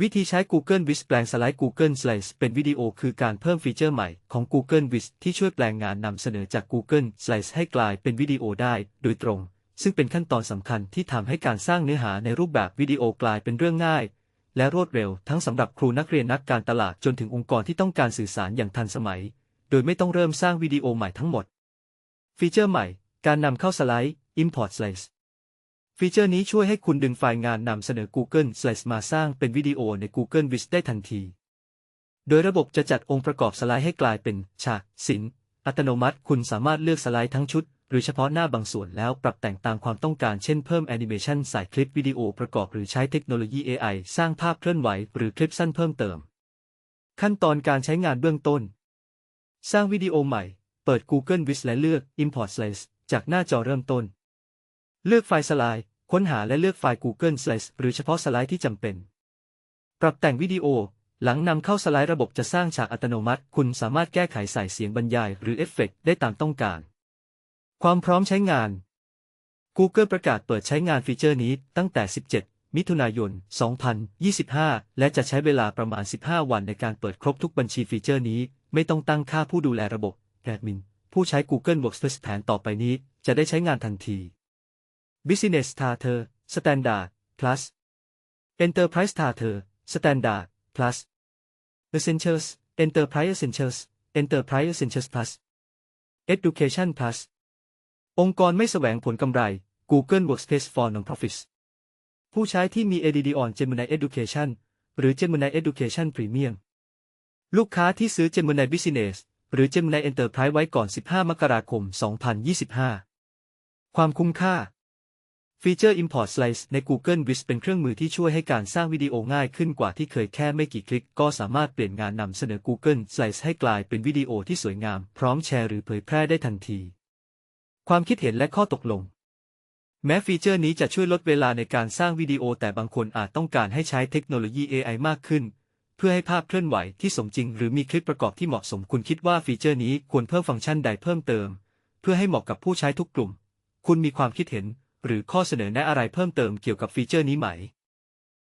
วิธีใช้ Google Viz แปลงสไลด์ Google Slides เป็นวิดีโอคือการเพิ่มฟีเจอร์ใหม่ของ Google Viz ที่ช่วยแปลงงานนำเสนอจาก Google Slides ให้กลายเป็นวิดีโอได้โดยตรง ซึ่งเป็นขั้นตอนสำคัญที่ทำให้การสร้างเนื้อหาในรูปแบบวิดีโอกลายเป็นเรื่องง่าย และรวดเร็วทั้งสำหรับครูนักเรียนนักการตลาดจนถึงองค์กรที่ต้องการสื่อสารอย่างทันสมัย โดยไม่ต้องเริ่มสร้างวิดีโอใหม่ทั้งหมด ฟีเจอร์ใหม่ การนำเข้าสไลด์ Import Slides ฟีเจอร์นี้ช่วยให้คุณดึงไฟล์งานนำเสนอ Google Slides มาสร้างเป็นวิดีโอใน Google Viz ได้ทันที โดยระบบจะจัดองค์ประกอบสไลด์ให้กลายเป็นฉากศิลป์อัตโนมัติคุณสามารถเลือกสไลด์ทั้งชุด หรือเฉพาะหน้าบางส่วนแล้วปรับแต่งตามความต้องการเช่นเพิ่มแอนิเมชันใส่คลิปวิดีโอประกอบหรือใช้เทคโนโลยี AI สร้างภาพเคลื่อนไหวหรือคลิปสั้นเพิ่มเติม ขั้นตอนการใช้งานเบื้องต้น สร้างวิดีโอใหม่ เปิด Google Viz และเลือก Import Slides จากหน้าจอเริ่มต้น เลือกไฟล์สไลด์ ค้นหาและเลือกไฟล์ Google Slides หรือเฉพาะสไลด์ที่จำเป็น ปรับแต่งวิดีโอ หลังนำเข้าสไลด์ระบบจะสร้างฉากอัตโนมัติ คุณสามารถแก้ไขใส่เสียงบรรยาย หรือเอฟเฟกต์ได้ตามต้องการ ความพร้อมใช้งาน Google ประกาศเปิดใช้งานฟีเจอร์นี้ตั้งแต่ 17 มิถุนายน 2025 และจะใช้เวลาประมาณ 15 วันในการเปิดครบทุกบัญชีฟีเจอร์นี้ ไม่ต้องตั้งค่าผู้ดูแลระบบแอดมิน ผู้ใช้ Google Workspace แผนต่อไปนี้ จะได้ใช้งานทันที Business Starter Standard Plus Enterprise Starter Standard Plus Essentials Enterprise Essentials Enterprise Essentials Plus Education Plus องค์กรไม่แสวงผลกำไร Google Workspace for Nonprofits ผู้ใช้ที่มี ADD on Gemini Education หรือ Gemini Education Premium ลูกค้าที่ซื้อ Gemini Business หรือ Gemini Enterprise ไว้ก่อน 15 มกราคม 2025 ความคุ้มค่า ฟีเจอร์ Import Slides ใน Google Viz เป็นเครื่องมือที่ช่วยให้การสร้างวิดีโอง่ายขึ้นกว่าที่เคยแค่ไม่กี่คลิก ก็สามารถเปลี่ยนงานนำเสนอ Google Slides ให้กลายเป็นวิดีโอที่สวยงาม พร้อมแชร์หรือเผยแพร่ได้ทันที ความคิดเห็นและข้อตกลง แม้ฟีเจอร์นี้จะช่วยลดเวลาในการสร้างวิดีโอแต่บางคนอาจต้องการให้ใช้เทคโนโลยี AI มากขึ้น เพื่อให้ภาพเคลื่อนไหวที่สมจริง หรือมีคลิปประกอบที่เหมาะสมคุณคิดว่าฟีเจอร์นี้ควรเพิ่มฟังก์ชันใดเพิ่มเติม เพื่อให้เหมาะกับผู้ใช้ทุกกลุ่ม คุณมีความคิดเห็น หรือข้อเสนอแนะอะไรเพิ่มเติมเกี่ยวกับฟีเจอร์นี้ไหม